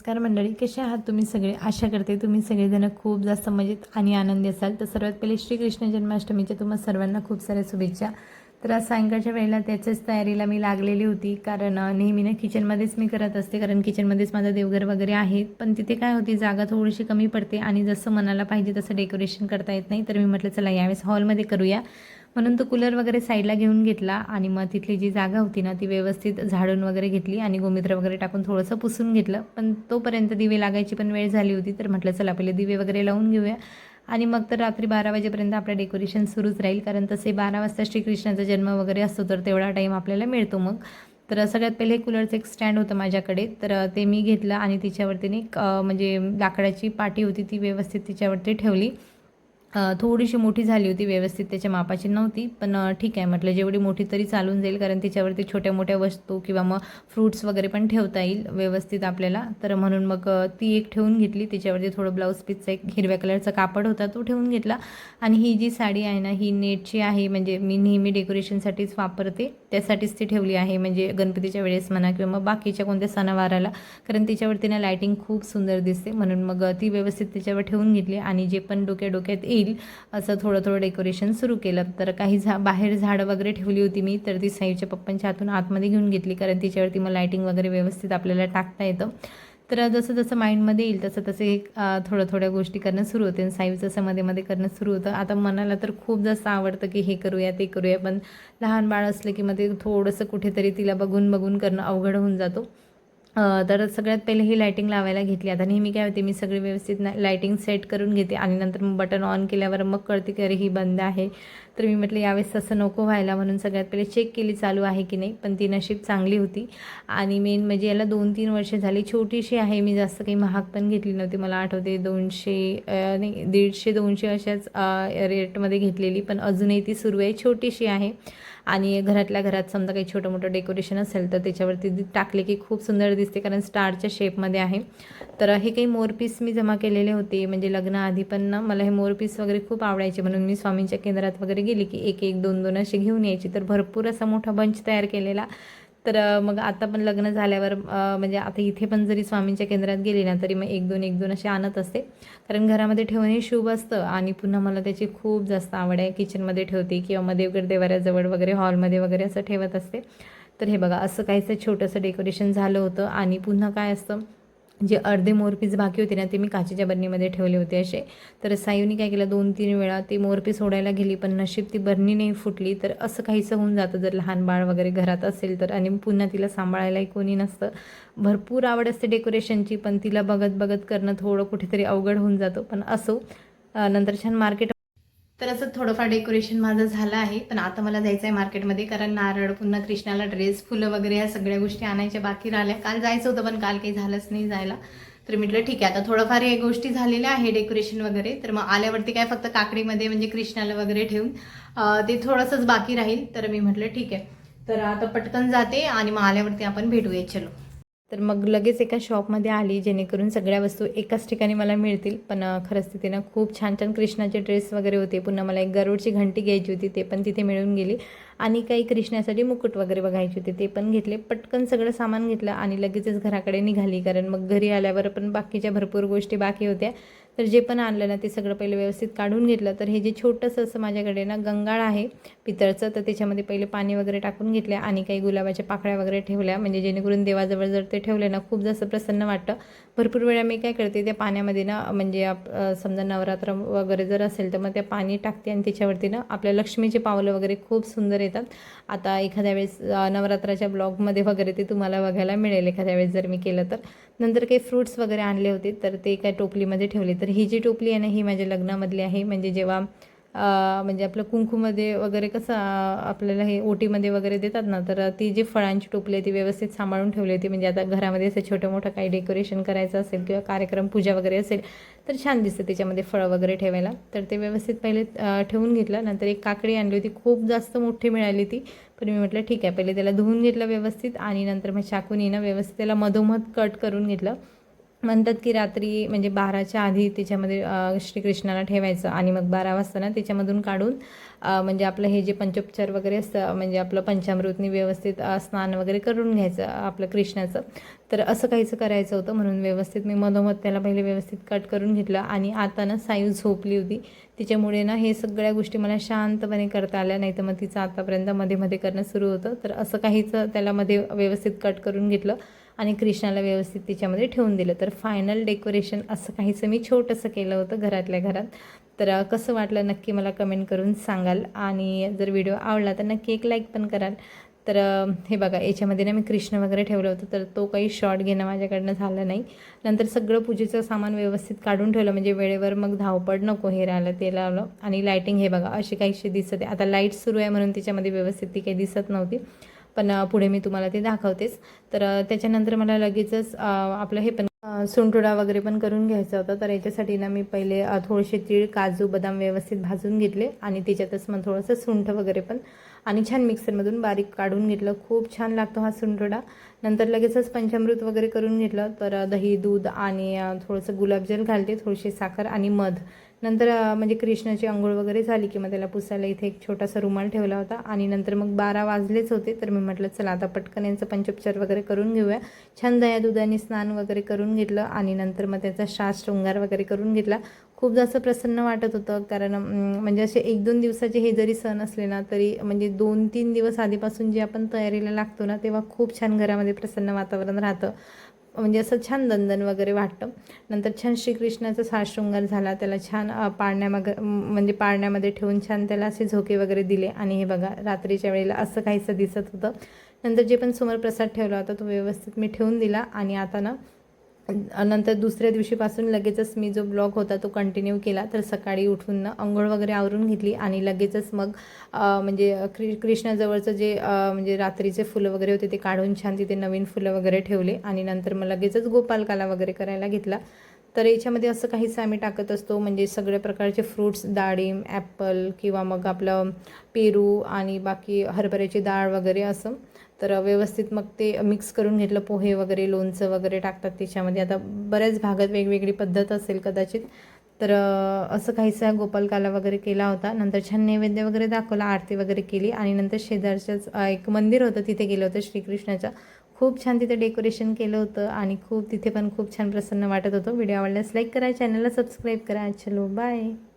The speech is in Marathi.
नमस्कार मंडळी कसे आहात तुम्ही सगळे? आशा करते तुम्ही सगळेजण खूप जास्त मजेत आणि आनंदी असाल. तर सर्वात पहिले श्रीकृष्ण जन्माष्टमीच्या तुम्हाला सर्वांना खूप साऱ्या शुभेच्छा. तर आज सायंकाळच्या वेळेला त्याच्याच तयारीला मी लागलेली होती कारण नेहमी ना किचनमध्येच मी करत असते कारण किचनमध्येच माझं देवघर वगैरे आहे. पण तिथे काय होती जागा थोडीशी कमी पडते आणि जसं मनाला पाहिजे तसं डेकोरेशन करता येत नाही. तर मी म्हटलं चला यावेळेस हॉलमध्ये करूया. म्हणून तो कूलर वगैरे साईडला घेऊन घेतला आणि मग तिथली जी जागा होती ना ती व्यवस्थित झाडून वगैरे घेतली आणि गोमित्र वगैरे टाकून थोडंसं पुसून घेतलं. पण तोपर्यंत दिवे लागायची पण वेळ झाली होती तर म्हटलं चला पहिले दिवे वगैरे लावून घेऊया. आणि मग तर रात्री बारा वाजेपर्यंत आपलं डेकोरेशन सुरूच राहील कारण तसे बारा वाजता श्रीकृष्णाचा जन्म वगैरे असतो तर तेवढा टाईम आपल्याला मिळतो मग. तर सगळ्यात पहिले कूलरचं एक स्टँड होतं माझ्याकडे तर ते मी घेतलं आणि तिच्यावरती एक, म्हणजे लाकडाची पाटी होती ती व्यवस्थित तिच्यावरती ठेवली. थोडीशी मोठी झाली होती व्यवस्थित त्याच्या मापाची नव्हती पण ठीक आहे म्हटलं जेवढी मोठी तरी चालून जाईल कारण त्याच्यावरती छोट्या मोठ्या वस्तू किंवा मग फ्रूट्स वगैरे पण ठेवता येईल व्यवस्थित आपल्याला. तर म्हणून मग ती एक ठेवून घेतली त्याच्यावरती थोडं ब्लाऊज पीसचा एक हिरव्या कलरचा कापड होता तो ठेवून घेतला. आणि ही जी साडी आहे ना ही नेटची आहे म्हणजे मी नेहमी डेकोरेशनसाठीच वापरते त्यासाठीच ती ठेवली आहे म्हणजे गणपतीच्या वेळेस म्हणा किंवा मग बाकीच्या कोणत्या सणावाराला कारण त्याच्यावरती ना लायटिंग खूप सुंदर दिसते. म्हणून मग ती व्यवस्थित त्याच्यावर ठेवून घेतली आणि जे पण डोक्या डोक्यात येईल असं थोडं थोडं डेकोरेशन सुरू केलं. तर काही झा बाहेर झाडं वगैरे ठेवली होती मी तर ती साईच्या पप्पांच्या हातून आतमध्ये घेऊन घेतली कारण तिच्यावरती मग लायटिंग वगैरे व्यवस्थित आपल्याला टाकता येतं. तर जसं जसं माइंडमध्ये येईल तसं तसे थोड्या थोड्या गोष्टी करणं सुरू होते आणि साईचं असं मध्ये मध्ये करणं सुरू होतं. आता मनाला तर खूप जास्त आवडतं की हे करूया ते करूया पण लहान बाळ असलं की मग ते थोडंसं कुठेतरी तिला बघून बघून करणं अवघड होऊन जातो. तर सगळ्यात पहिले ही लायटिंग लावायला घेतली. आता नेहमी काय होते मी सगळी व्यवस्थित लायटिंग सेट करून घेते आणि नंतर मग बटन ऑन केल्यावर मग कळते की अरे ही बंद आहे. तर मी म्हटलं यावेळेस तसं नको व्हायला म्हणून सगळ्यात पहिले चेक केली चालू आहे की नाही? पण ती नशीब चांगली होती. आणि मेन म्हणजे याला दोन तीन वर्षे झाली. छोटीशी आहे. मी जास्त काही महाग पण घेतली नव्हती. मला आठवते दोनशे नाही दीडशे दोनशे अशाच रेटमध्ये घेतलेली. पण अजूनही ती सुरू आहे. छोटीशी आहे. आणि घरातल्या घरात समजा काही छोटं मोठं डेकोरेशन असेल तर त्याच्यावरती टाकले की खूप सुंदर दिसते. कारण स्टारच्या शेपमध्ये आहे. तर हे काही मोरपीस मी जमा केलेले होते. म्हणजे लग्नाआधी पण ना मला हे मोरपीस वगैरे खूप आवडायचे म्हणून मी स्वामींच्या केंद्रात वगैरे गेली की एक एक दोन दोन असे घेऊन यायची. तर भरपूर असा मोठा बंच तयार केलेला. तर मग आता पण लग्न झाल्यावर म्हणजे आता इथे पण जरी स्वामींच्या केंद्रात गेली ना तरी मग एक दोन एक दोन असे आणत असते. कारण घरामध्ये ठेवणं हे शुभ असतं आणि पुन्हा मला त्याची खूप जास्त आवड आहे. किचनमध्ये ठेवते किंवा मग देवगड देवाऱ्याजवळ वगैरे हॉलमध्ये वगैरे असं ठेवत असते. तर हे बघा असं काहीसं छोटंसं डेकोरेशन झालं होतं आणि पुन्हा काय असतं जे अर्धे मोरपीस बाकी होते ना ते मी काचेच्या बरणीमध्ये ठेवले होते असे. तर सायूनी काय केलं दोन तीन वेळा ती मोरपीस सोडायला गेली पण नशीब ती बरणी नाही फुटली. तर असं काहीसं होऊन जातं जर लहान बाळ वगैरे घरात असेल तर. आणि पुन्हा तिला सांभाळायलाही कोणी नसतं. भरपूर आवड असते डेकोरेशनची पण तिला बघत बघत करणं थोडं कुठेतरी अवघड होऊन जातं. पण असो नंतर छान मार्केट तर असं थोडंफार डेकोरेशन माझं झालं आहे. पण आता मला जायचं आहे मार्केटमध्ये कारण नारळ पुन्हा कृष्णाला ड्रेस फुलं वगैरे ह्या सगळ्या गोष्टी आणायच्या बाकी राहिल्या. काल जायचं होतं पण काल काही झालंच नाही जायला. तर म्हटलं ठीक आहे आता थोडंफार हे गोष्टी झालेल्या आहे डेकोरेशन वगैरे. तर मग आल्यावरती काय फक्त काकडीमध्ये म्हणजे कृष्णाला वगैरे ठेवून ते थोडंसंच बाकी राहील. तर मी म्हटलं ठीक आहे. तर आता पटकन जाते आणि मग आल्यावरती आपण भेटूया. चलो. तर मग लगेच एका शॉपमध्ये आली जेणेकरून सगळ्या वस्तू एकाच ठिकाणी मला मिळतील. पण खरंच तिथे ना खूप छान छान कृष्णाचे ड्रेस वगैरे होते. पुन्हा मला एक गरुडची घंटी घ्यायची होती ते पण तिथे मिळून गेली. आणि काही कृष्णासाठी मुकुट वगैरे बघायचे होते ते पण घेतले. पटकन सगळं सामान घेतलं आणि लगेचच घराकडे निघाली कारण मग घरी आल्यावर पण बाकीच्या भरपूर गोष्टी बाकी होत्या. तर जे पण आणलं ना ते सगळं पहिले व्यवस्थित काढून घेतलं. तर हे जे छोटंसं असं माझ्याकडे ना गंगाळ आहे पितळचं तर त्याच्यामध्ये पहिले पाणी वगैरे टाकून घेतल्या आणि काही गुलाबाच्या पाकळ्या वगैरे ठेवल्या. म्हणजे जेणेकरून देवाजवळ जर ते ठेवले ना खूप जास्त प्रसन्न वाटतं. भरपूर वेळा मी काय करते त्या पाण्यामध्ये ना म्हणजे आप समजा नवरात्र वगैरे जर असेल तर मग त्या पाणी टाकते आणि त्याच्यावरती ना आपल्या लक्ष्मीचे पावलं वगैरे खूप सुंदर येतात. आता एखाद्या वेळेस नवरात्राच्या ब्लॉगमध्ये वगैरे ते तुम्हाला बघायला मिळेल एखाद्या वेळेस जर मी केलं तर. नंतर काही फ्रूट्स वगैरे आणले होते तर ते काय टोपलीमध्ये ठेवले. तर ही जी टोपली आहे ना ही माझ्या लग्नामधली आहे. म्हणजे जेव्हा म्हणजे आपलं कुंकूमध्ये वगैरे कसं आपल्याला हे ओटीमध्ये वगैरे देतात ना तर ती जी फळांची टोपली आहे ती व्यवस्थित सांभाळून ठेवली होती. म्हणजे आता घरामध्ये असं छोटं मोठं काही डेकोरेशन करायचं असेल किंवा कार्यक्रम पूजा वगैरे असेल तर छान दिसतं त्याच्यामध्ये फळं वगैरे ठेवायला. तर ते व्यवस्थित पहिले ठेवून घेतलं. नंतर एक काकडी आणली होती खूप जास्त मोठी मिळाली ती. पण मी म्हटलं ठीक आहे. पहिले त्याला धुवून घेतलं व्यवस्थित आणि नंतर मग चाकून ना व्यवस्थित त्याला मधोमध कट करून घेतलं. म्हणतात की रात्री म्हणजे बाराच्या आधी त्याच्यामध्ये श्रीकृष्णाला ठेवायचं आणि मग बारा वाजता ना त्याच्यामधून काढून म्हणजे आपलं हे जे पंचोपचार वगैरे असतं म्हणजे आपलं पंचामृतनी व्यवस्थित स्नान वगैरे करून घ्यायचं आपलं कृष्णाचं. तर असं काहीचं करायचं होतं म्हणून व्यवस्थित मी मधोमध त्याला पहिले व्यवस्थित कट करून घेतलं आणि आता ना सायू झोपली होती. तिच्यामुळे ना हे सगळ्या गोष्टी मला शांतपणे करता आल्या नाही तर मग तिचं आतापर्यंत मध्ये मध्ये करणं सुरू होतं. तर असं काहीच त्याला मध्ये व्यवस्थित कट करून घेतलं. आणि कृष्णाला व्यवस्थित तिच्यामध्ये ठेवून दिलं. तर फायनल डेकोरेशन असं काहीचं मी छोटंसं केलं होतं घरातल्या घरात. तर कसं वाटलं नक्की मला कमेंट करून सांगाल. आणि जर व्हिडिओ आवडला तर नक्की एक लाईक पण कराल. तर हे बघा याच्यामध्ये ना मी कृष्ण वगैरे ठेवलं होतं. तर तो काही शॉर्ट घेणं माझ्याकडनं झालं नाही. नंतर सगळं पूजेचं सामान व्यवस्थित काढून ठेवलं. म्हणजे वेळेवर मग धावपड नको हे राहिलं ते लावलं. आणि लायटिंग हे बघा अशी काहीशी दिसत आहे. आता लाइट सुरू आहे म्हणून त्याच्यामध्ये व्यवस्थित ती काही दिसत नव्हती. पण पुढे मी तुम्हाला ते दाखवतेच. तर त्याच्यानंतर मला लगेचच आपलं हे पण सुंटुडा वगैरे पण करून घ्यायचा होता. तर याच्यासाठी ना मी पहिले थोडेसे तीळ काजू बदाम व्यवस्थित भाजून घेतले आणि त्याच्यातच मग थोडंसं सुंठ वगैरे पण आणि छान मिक्सरमधून बारीक काढून घेतलं. खूप छान लागतो हा सुंटुडा नंतर लगेचच पंचामृत वगैरे करून घेतलं. तर दही दूध आणि थोडंसं गुलाबजल घालते थोडीशी साखर आणि मध. नंतर म्हणजे कृष्णाची आंघोळ वगैरे झाली की मग त्याला पुसायला इथे एक छोटासा रुमाल ठेवला होता. आणि नंतर मग बारा वाजलेच होते तर मी म्हटलं चला आता पटकन यांचं पंचोपचार वगैरे करून घेऊया. छान दया दुधाने स्नान वगैरे करून घेतलं आणि नंतर मग त्याचा श्वास शृंगार वगैरे करून घेतला. खूप जास्त प्रसन्न वाटत होतं कारण म्हणजे असे एक दोन दिवसाचे हे जरी सण असले ना तरी म्हणजे दोन तीन दिवस आधीपासून जे आपण तयारीला लागतो ना तेव्हा खूप छान घरामध्ये प्रसन्न वातावरण राहतं. म्हणजे असं छान दंदन वगैरे वाटतं. नंतर छान श्रीकृष्णाचा साशृंगार झाला. त्याला छान पाळण्यामग म्हणजे पाळण्यामध्ये ठेवून छान त्याला असे झोके वगैरे दिले. आणि हे बघा रात्रीच्या वेळेला असं काहीसं दिसत होतं. नंतर जे पण समोर प्रसाद ठेवला होता तो व्यवस्थित मी ठेवून दिला. आणि आता ना नंतर दुसऱ्या दिवशीपासून लगेचच मी जो ब्लॉग होता तो कंटिन्यू केला. तर सकाळी उठून अंघोळ वगैरे आवरून घेतली आणि लगेचच मग म्हणजे क्रि कृष्णाजवळचं जे म्हणजे रात्रीचे फुलं वगैरे होते ते काढून छान तिथे नवीन फुलं वगैरे ठेवले आणि नंतर मग लगेचच गोपालकाला वगैरे करायला घेतला. तर याच्यामध्ये असं काहीच आम्ही टाकत असतो म्हणजे सगळ्या प्रकारचे फ्रूट्स डाळिंब ॲपल किंवा मग आपलं पेरू आणि बाकी हरभऱ्याची डाळ वगैरे असं. तर व्यवस्थित मग ते मिक्स करून घेतलं पोहे वगैरे लोणचं वगैरे टाकतात त्याच्यामध्ये. आता बऱ्याच भागात वेगवेगळी पद्धत असेल कदाचित. तर असं काहीसा गोपालकाला वगैरे केला होता. नंतर छान नैवेद्य वगैरे दाखवला आरती वगैरे केली. आणि नंतर शेजारच्याच एक मंदिर होतं तिथे गेलं होतं श्रीकृष्णाच्या खूप छान तिथे डेकोरेशन केलं होतं आणि खूप तिथे पण खूप छान प्रसन्न वाटत होतं. व्हिडिओ आवडल्यास लाईक करा चॅनलला सबस्क्राईब करा. चलो बाय.